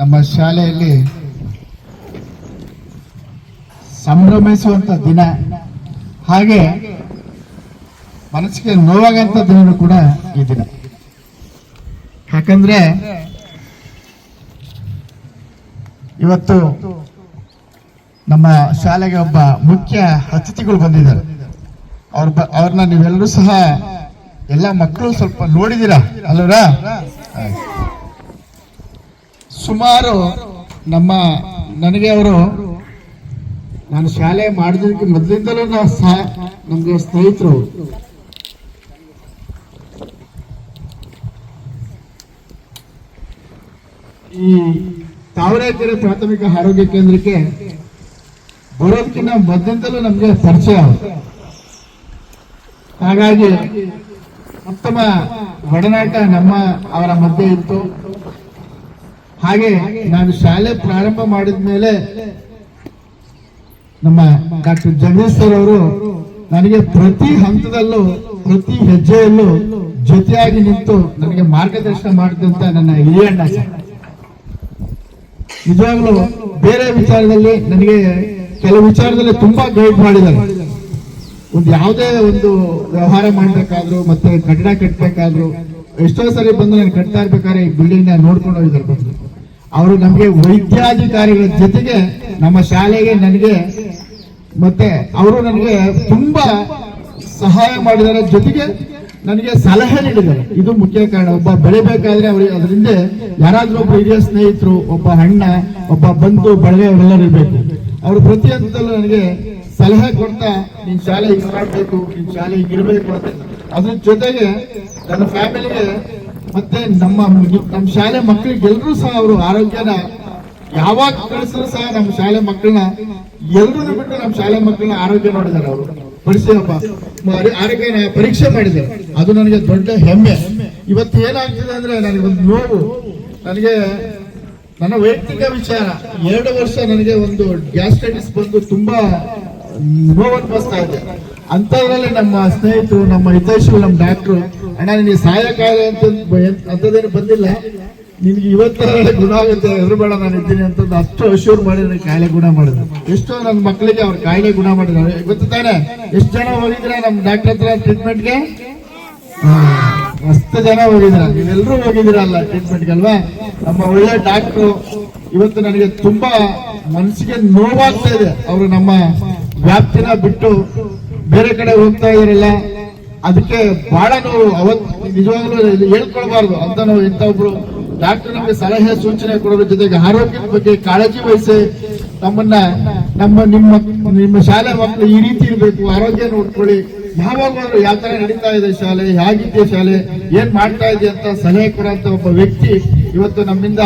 ನಮ್ಮ ಶಾಲೆಯಲ್ಲಿ ಸಂಭ್ರಮಿಸುವಂತ ದಿನ. ಹಾಗೆ ಮನಸ್ಸಿಗೆ ನೋವಾಗಂತ ದಿನ ಕೂಡ ಈ ದಿನ. ಯಾಕಂದ್ರೆ ಇವತ್ತು ನಮ್ಮ ಶಾಲೆಗೆ ಒಬ್ಬ ಮುಖ್ಯ ಅತಿಥಿಗಳು ಬಂದಿದ್ದಾರೆ. ಅವ್ರ ಅವ್ರನ್ನ ನೀವೆಲ್ಲರೂ ಸಹ ಎಲ್ಲ ಮಕ್ಕಳು ಸ್ವಲ್ಪ ನೋಡಿದೀರಾ? ಆಯ್ತು. ಸುಮಾರು ನಮ್ಮ ನನಗೆ ಅವರು ನಾನು ಶಾಲೆ ಮಾಡಿದಕ್ಕೆ ಮೊದಲಿಂದಲೂ ನಮಗೆ ಸ್ನೇಹಿತರು. ಈ ತಾವರೆಕೆರೆ ಪ್ರಾಥಮಿಕ ಆರೋಗ್ಯ ಕೇಂದ್ರಕ್ಕೆ ಬರೋದಕ್ಕಿಂತ ಮೊದಲಿಂದಲೂ ನಮಗೆ ಪರಿಚಯ. ಹಾಗಾಗಿ ಉತ್ತಮ ಒಡನಾಟ ನಮ್ಮ ಅವರ ಮಧ್ಯೆ ಇತ್ತು. ಹಾಗೆ ನಾನು ಶಾಲೆ ಪ್ರಾರಂಭ ಮಾಡಿದ ಮೇಲೆ ನಮ್ಮ ಡಾಕ್ಟರ್ ಜಗದೀಶ್ವರ್ ಅವರು ನನಗೆ ಪ್ರತಿ ಹಂತದಲ್ಲೂ, ಪ್ರತಿ ಹೆಜ್ಜೆಯಲ್ಲೂ ಜೊತೆಯಾಗಿ ನಿಂತು ನನಗೆ ಮಾರ್ಗದರ್ಶನ ಮಾಡಿದಂತ ನನ್ನ ಹಿರಿಯಣ್ಣ ನಿಜವಾಗ್ಲೂ ಬೇರೆ ವಿಚಾರದಲ್ಲಿ ನನಗೆ ಕೆಲವು ವಿಚಾರದಲ್ಲಿ ತುಂಬಾ ಗೈಡ್ ಮಾಡಿದ್ದಾರೆ. ಒಂದು ಯಾವುದೇ ಒಂದು ವ್ಯವಹಾರ ಮಾಡ್ಬೇಕಾದ್ರು ಮತ್ತೆ ಕಟ್ಟಡ ಕಟ್ಟಬೇಕಾದ್ರು ಎಷ್ಟೋ ಸರಿ ಬಂದು ನಾನು ಕಟ್ತಾ ಇರ್ಬೇಕಾದ್ರೆ ಈ ಬಿಲ್ಡಿಂಗ್ನ ನೋಡ್ಕೊಂಡು ಹೋಗಿದ್ದಾರೆ ಬಂದು. ಅವರು ನಮಗೆ ವೈದ್ಯಾಧಿಕಾರಿಗಳ ಜೊತೆಗೆ ನಮ್ಮ ಶಾಲೆಗೆ ನನಗೆ ಮತ್ತೆ ಅವರು ನನಗೆ ತುಂಬಾ ಸಹಾಯ ಮಾಡಿದರ ಜೊತೆಗೆ ನನಗೆ ಸಲಹೆ ನೀಡಿದ್ದಾರೆ. ಇದು ಮುಖ್ಯ ಕಾರಣ. ಒಬ್ಬ ಬೆಳಿಬೇಕಾದ್ರೆ ಅವ್ರಿಗೆ ಅದರಿಂದ ಯಾರಾದ್ರೂ ಒಬ್ಬ ಹಿರಿಯ ಸ್ನೇಹಿತರು, ಒಬ್ಬ ಅಣ್ಣ, ಒಬ್ಬ ಬಂಧು ಬಳಗ ಅವರೆಲ್ಲರೂ ಇರಬೇಕು. ಅವರು ಪ್ರತಿಯೊಂದರಲ್ಲೂ ನನಗೆ ಸಲಹೆ ಕೊಡ್ತಾ, ನಿನ್ ಶಾಲೆ ಹಿಂಗ್ ಮಾಡ್ಬೇಕು, ನಿನ್ ಶಾಲೆ ಹಿಂಗಿರ್ಬೇಕು ಅಂತ. ಅದ್ರ ಜೊತೆಗೆ ನನ್ನ ಫ್ಯಾಮಿಲಿಗೆ ಮತ್ತೆ ನಮ್ಮ ನಮ್ಮ ಶಾಲೆ ಮಕ್ಕಳಿಗೆ ಎಲ್ಲರೂ ಸಹ ಅವರು ಆರೋಗ್ಯನ ಯಾವಾಗ ಕಳಿಸಿದ್ರು ಸಹ ನಮ್ಮ ಶಾಲೆ ಮಕ್ಕಳನ್ನ ಎಲ್ರೂ ಬಿಟ್ಟು ನಮ್ಮ ಶಾಲೆ ಮಕ್ಕಳನ್ನ ಆರೋಗ್ಯ ನೋಡಿದ್ದಾರೆ ಅವರು. ಪರಿಶೀಲಪ್ಪ ಆರೋಗ್ಯನ ಪರೀಕ್ಷೆ ಮಾಡಿದ್ದಾರೆ. ಅದು ನನಗೆ ದೊಡ್ಡ ಹೆಮ್ಮೆ. ಇವತ್ತು ಏನಾಗ್ತಿದೆ ಅಂದ್ರೆ ನನಗೆ ಒಂದು ನೋವು. ನನಗೆ ನನ್ನ ವೈಯಕ್ತಿಕ ವಿಚಾರ, ಎರಡು ವರ್ಷ ನನಗೆ ಒಂದು ಗ್ಯಾಸ್ಟ್ರೈಟಿಸ್ ಬಂದು ತುಂಬಾ ನೋವು ಅನ್ಭವಿಸ್ತಾ ಇದೆ. ಅಂತದ್ರಲ್ಲಿ ನಮ್ಮ ಸ್ನೇಹಿತರು, ನಮ್ಮ ಹಿತೈಷಿಗಳು, ನಮ್ಮ ಡಾಕ್ಟ್ರು, ಅಣ್ಣ, ನಿನಗೆ ಸಹಾಯಕ್ಕಾಗಲಿ ಅಂತ ಅಂಥದ್ದೇನು ಬಂದಿಲ್ಲ. ನಿನಗೆ ಇವತ್ತರಲ್ಲೇ ಗುಣ ಆಗುತ್ತೆ ಹೆದರಬೇಡ ನಾನು ಇದ್ದೀನಿ ಅಂತಂದು ಅಷ್ಟು ಅಶ್ಯೂರ್ ಮಾಡಿ ನನಗೆ ಕಾಯಿಲೆ ಗುಣ ಮಾಡಿದ್ರು. ಎಷ್ಟೋ ನನ್ನ ಮಕ್ಕಳಿಗೆ ಅವ್ರ ಕಾಯಿಲೆ ಗುಣ ಮಾಡಿದ್ರು ಇವತ್ತು ತಾನೆ? ಎಷ್ಟು ಜನ ಹೋಗಿದ್ರೆ ನಮ್ಮ ಡಾಕ್ಟರ್ ಹತ್ರ ಟ್ರೀಟ್ಮೆಂಟ್ಗೆ ಮಸ್ತ್ ಜನ ಹೋಗಿದ್ರ. ನೀವೆಲ್ಲರೂ ಹೋಗಿದ್ದೀರಲ್ಲ ಟ್ರೀಟ್ಮೆಂಟ್ಗೆ ಅಲ್ವಾ? ನಮ್ಮ ಒಳ್ಳೆ ಡಾಕ್ಟ್ರು, ಇವತ್ತು ನನಗೆ ತುಂಬಾ ಮನಸ್ಸಿಗೆ ನೋವಾಗ್ತಾ ಇದೆ. ಅವರು ನಮ್ಮ ವ್ಯಾಪ್ತಿನ ಬಿಟ್ಟು ಬೇರೆ ಕಡೆ ಹೋಗ್ತಾ ಇರಲಿಲ್ಲ. ಅದಕ್ಕೆ ಬಹಳ ನೋವು. ಅವತ್ ನಿಜವಾಗ್ಲೂ ಹೇಳ್ಕೊಳ್ಬಾರ್ದು ಅಂತ ನಾವು ಇಂಥ ಒಬ್ರು ಡಾಕ್ಟರ್ ನಮಗೆ ಸಲಹೆ ಸೂಚನೆ ಕೊಡೋದ್ರ ಜೊತೆಗೆ ಆರೋಗ್ಯದ ಬಗ್ಗೆ ಕಾಳಜಿ ವಹಿಸಿ ನಮ್ಮನ್ನ, ನಮ್ಮ ನಿಮ್ಮ ನಿಮ್ಮ ಶಾಲೆ ಮಕ್ಕಳು ಈ ರೀತಿ ಇರಬೇಕು. ಆರೋಗ್ಯ ನೋಡ್ಕೊಳ್ಳಿ. ಯಾವಾಗಲೂ ಯಾವ ತರ ನಡೀತಾ ಇದೆ ಶಾಲೆ ಹೇಗಿದ್ದೆ ಶಾಲೆ, ಏನ್ ಮಾಡ್ತಾ ಇದೆ ಅಂತ ಸಲಹೆ ಕೊಡುವಂತ ಒಬ್ಬ ವ್ಯಕ್ತಿ ಇವತ್ತು ನಮ್ಮಿಂದ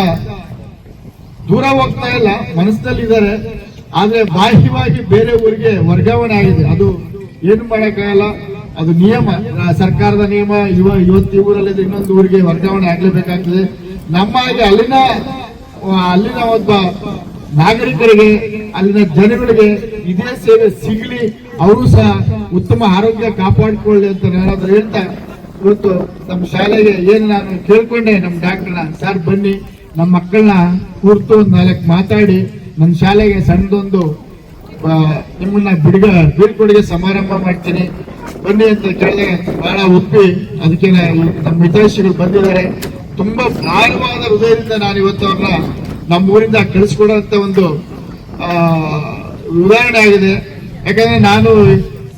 ದೂರ ಹೋಗ್ತಾ ಇಲ್ಲ, ಮನಸ್ಸಿನಲ್ಲಿದ್ದಾರೆ. ಆದ್ರೆ ಬಾಹ್ಯವಾಗಿ ಬೇರೆ ಊರಿಗೆ ವರ್ಗಾವಣೆ ಆಗಿದೆ. ಅದು ಏನು ಮಾಡೋಕ್ಕಾಗಲ್ಲ? ಅದು ನಿಯಮ. ಸರ್ಕಾರದ ನಿಯಮ ಇವ ಇವತ್ತು ಊರಲ್ಲಿ ಇನ್ನೊಂದು ಊರಿಗೆ ವರ್ಗಾವಣೆ ಆಗ್ಲೇಬೇಕಾಗ್ತದೆ. ನಮ್ಮ ಹಾಗೆ ಅಲ್ಲಿನ ಅಲ್ಲಿನ ಒಬ್ಬ ನಾಗರಿಕರಿಗೆ, ಅಲ್ಲಿನ ಜನಗಳಿಗೆ ಇದೇ ಸೇವೆ ಸಿಗಲಿ, ಅವರು ಸಹ ಉತ್ತಮ ಆರೋಗ್ಯ ಕಾಪಾಡಿಕೊಳ್ಳಿ ಅಂತ ಏನಾದ್ರು ಹೇಳ್ತಾ ಇವತ್ತು ನಮ್ಮ ಶಾಲೆಗೆ ಏನು ನಾನು ಕೇಳ್ಕೊಂಡೆ, ನಮ್ಮ ಡಾಕ್ಟರ್ನ ಸರ್, ಬನ್ನಿ, ನಮ್ಮ ಮಕ್ಕಳನ್ನ ಕೂರ್ತು ಒಂದು ನಾಲ್ಕು ಮಾತಾಡಿ ನಮ್ಮ ಶಾಲೆಗೆ ಸಣ್ಣದೊಂದು ನಿಮ್ಮನ್ನ ಬಿಡುಗ ಬೀಳ್ಕೊಡುಗೆ ಸಮಾರಂಭ ಮಾಡ್ತೀನಿ. ಬನ್ನಿ ಅಂತ ಕೇಳಿದೆ, ಬಹಳ ಒಪ್ಪಿ. ಅದಕ್ಕೆ ನಮ್ಮ ಹಿತೈಷಿಗಳು ಬಂದಿದ್ದಾರೆ. ತುಂಬಾ ಭಾರವಾದ ಹೃದಯದಿಂದ ನಾನು ಇವತ್ತು ಅವ್ರನ್ನ ನಮ್ಮ ಊರಿಂದ ಕಳಿಸ್ಕೊಡುವಂತ ಒಂದು ಉದಾಹರಣೆ ಆಗಿದೆ. ಯಾಕಂದ್ರೆ ನಾನು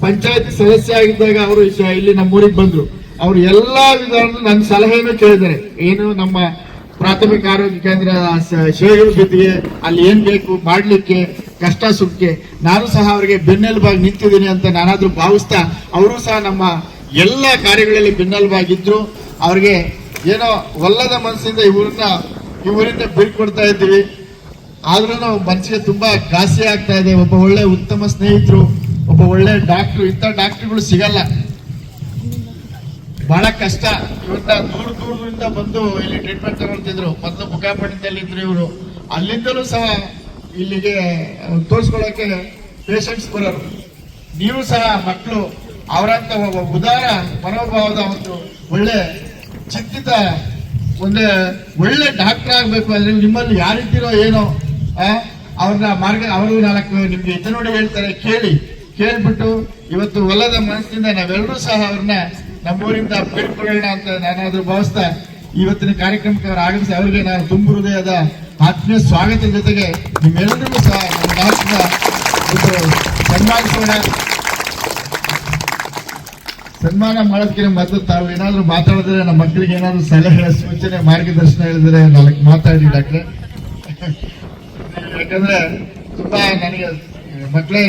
ಪಂಚಾಯತ್ ಸದಸ್ಯ ಆಗಿದ್ದಾಗ ಅವರು ಇಲ್ಲಿ ನಮ್ಮೂರಿಗೆ ಬಂದ್ರು. ಅವ್ರು ಎಲ್ಲಾ ವಿಧಾನ ನನ್ನ ಸಲಹೆಯನ್ನು ಕೇಳಿದ್ದಾರೆ. ಏನು ನಮ್ಮ ಪ್ರಾಥಮಿಕ ಆರೋಗ್ಯ ಕೇಂದ್ರ, ಸ- ಸೇವೆಗಳ ಜೊತೆಗೆ ಅಲ್ಲಿ ಏನ್ ಬೇಕು ಮಾಡ್ಲಿಕ್ಕೆ, ಕಷ್ಟ ಸುಖಕ್ಕೆ, ನಾನು ಸಹ ಅವರಿಗೆ ಬೆನ್ನೆಲುಬಾಗಿ ನಿಂತಿದ್ದೀನಿ ಅಂತ ನಾನಾದ್ರೂ ಭಾವಿಸ್ತಾ ಅವರು ಸಹ ನಮ್ಮ ಎಲ್ಲ ಕಾರ್ಯಗಳಲ್ಲಿ ಬೆನ್ನೆಲುಬಾಗಿದ್ರು. ಅವ್ರಿಗೆ ಏನೋ ಒಲ್ಲದ ಮನಸ್ಸಿಂದ ಇವರನ್ನ ಇವರಿಂದ ಬೀಳ್ಕೊಡ್ತಾ ಇದ್ದೀವಿ. ಆದ್ರೂ ಮನಸ್ಸಿಗೆ ತುಂಬಾ ಘಾಸಿ ಆಗ್ತಾ ಇದೆ. ಒಬ್ಬ ಒಳ್ಳೆ ಉತ್ತಮ ಸ್ನೇಹಿತರು, ಒಬ್ಬ ಒಳ್ಳೆ ಡಾಕ್ಟ್ರು, ಇಂಥ ಡಾಕ್ಟ್ರುಗಳು ಸಿಗಲ್ಲ. ಬಹಳ ಕಷ್ಟ. ಇವತ್ತ ದೂರ ದೂರದಿಂದ ಬಂದು ಇಲ್ಲಿ ಟ್ರೀಟ್ಮೆಂಟ್ ತಗೊಳ್ತಿದ್ರು. ಮೊದಲು ಮುಖಾಪಟ್ಟಣದಲ್ಲಿ ಇದ್ರು ಇವರು. ಅಲ್ಲಿಂದಲೂ ಸಹ ಇಲ್ಲಿಗೆ ತೋರಿಸ್ಕೊಳ್ಳೋಕೆ ಪೇಷಂಟ್ಸ್ ಬರೋರು. ನೀವು ಸಹ ಮಕ್ಕಳು, ಅವರಂತ ಒಬ್ಬ ಉದಾರ ಮನೋಭಾವದ ಒಂದು ಒಳ್ಳೆ ಚಿಂತಿತ, ಒಂದು ಒಳ್ಳೆ ಡಾಕ್ಟರ್ ಆಗಬೇಕು. ಅಂದ್ರೆ ನಿಮ್ಮಲ್ಲಿ ಯಾರಿದ್ದೀರೋ ಏನೋ ಅವ್ರನ್ನ ಮಾರ್ಗ, ಅವರು ನಾಲ್ಕು ನಿಮ್ಗೆ ಎತ್ತ ನೋಡಿ ಹೇಳ್ತಾರೆ. ಕೇಳಿ, ಕೇಳ್ಬಿಟ್ಟು ಇವತ್ತು ಒಲ್ಲದ ಮನಸ್ಸಿನಿಂದ ನಾವೆಲ್ಲರೂ ಸಹ ಅವ್ರನ್ನ ನಮ್ಮೂರಿಂದ ಬೀಳ್ಕೊಳ್ಳೋಣ ಅಂತ ನಾನು ಅದು ಭಾವಿಸ್ತಾ ಇವತ್ತಿನ ಕಾರ್ಯಕ್ರಮಕ್ಕೆ ಅವರು ಆಗಮಿಸಿ ಅವರಿಗೆ ನಾನು ತುಂಬ ಹೃದಯದ ಆತ್ಮೀಯ ಸ್ವಾಗತದ ಜೊತೆಗೆ ನಿಮ್ಮೆಲ್ಲರಿಗೂ ಸಹ ನಮ್ಮ ಸನ್ಮಾನಿಸೋಣ ಸನ್ಮಾನ ಮಾಡೋದಕ್ಕಿಂತ ಮೊದಲು ತಾವು ಏನಾದರೂ ಮಾತಾಡಿದ್ರೆ ನಮ್ಮ ಮಕ್ಕಳಿಗೆ ಏನಾದರೂ ಸಲಹೆ, ಸೂಚನೆ, ಮಾರ್ಗದರ್ಶನ ಹೇಳಿದ್ರೆ ನಾಲ್ಕು ಮಾತಾಡಿ ಡಾಕ್ಟ್ರೆ. ಯಾಕಂದ್ರೆ ತುಂಬಾ ನನಗೆ, ಮಕ್ಕಳೇ,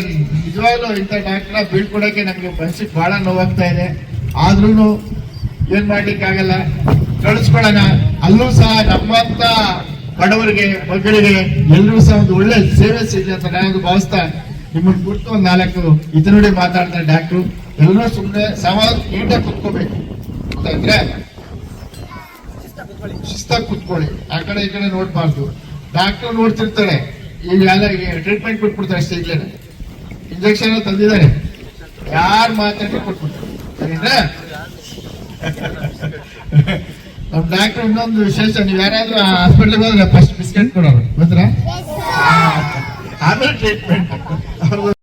ನಿಜವಾಗ್ಲೂ ಇಂಥ ಡಾಕ್ಟ್ರ ಬೀಳ್ಕೊಡೋಕೆ ನಮಗೆ ಮನಸ್ಸಿಗೆ ಬಹಳ ನೋವಾಗ್ತಾ ಇದೆ. ಆದ್ರೂ ಏನ್ ಮಾಡ್ಲಿಕ್ಕಾಗಲ್ಲ? ಕಳಿಸ್ಕೊಳ್ಳೋಣ. ಅಲ್ಲೂ ಸಹ ನಮ್ಮಂತ ಬಡವರಿಗೆ ಮಕ್ಕಳಿಗೆ ಎಲ್ಲರೂ ಸಹ ಒಂದು ಒಳ್ಳೆ ಸೇವೆ ಸಿಗಲಿ ಅಂತ ನಾನು ಭಾವಿಸ್ತಾ ನಿಮ್ಮನ್ನು ಕುರಿತು ಒಂದು ನಾಲ್ಕು ಇದು ನೋಡಿ ಮಾತಾಡ್ತಾರೆ ಡಾಕ್ಟ್ರು. ಎಲ್ಲರೂ ಸುಮ್ಮನೆ ಸವಾಲು ನೀಟಾಗಿ ಕುತ್ಕೋಬೇಕು. ಅಂತಂದ್ರೆ ಶಿಸ್ತಾಗಿ ಕುತ್ಕೊಳ್ಳಿ. ಆ ಕಡೆ ಈ ಕಡೆ ನೋಡ್ಬಾರ್ದು. ಡಾಕ್ಟರ್ ನೋಡ್ತಿರ್ತಾರೆ. ಈಗ ಎಲ್ಲ ಟ್ರೀಟ್ಮೆಂಟ್ ಕೊಟ್ಬಿಡ್ತಾರೆ ಅಷ್ಟೇ ಇಲ್ಲೇ ಇಂಜೆಕ್ಷನ್ ತಂದಿದ್ದಾರೆ. ಯಾರು ಮಾತಾಡಿ ಕೊಟ್ಬಿಡ್ತಾರೆ? ಸರಿನಾ ಡಾಕ್ಟರ್ ಇನ್ನೊಂದು ವಿಶೇಷ ನೀವು ಯಾರಾದ್ರೂ ಹಾಸ್ಪಿಟ್ಲಿಗೆ ಹೋದ್ರೆ ಫಸ್ಟ್ ಬಿಸ್ಕೆಟ್ ಕೊಡೋರು. ಗೊತ್ತಾ ಆಮೇಲೆ ಟ್ರೀಟ್ಮೆಂಟ್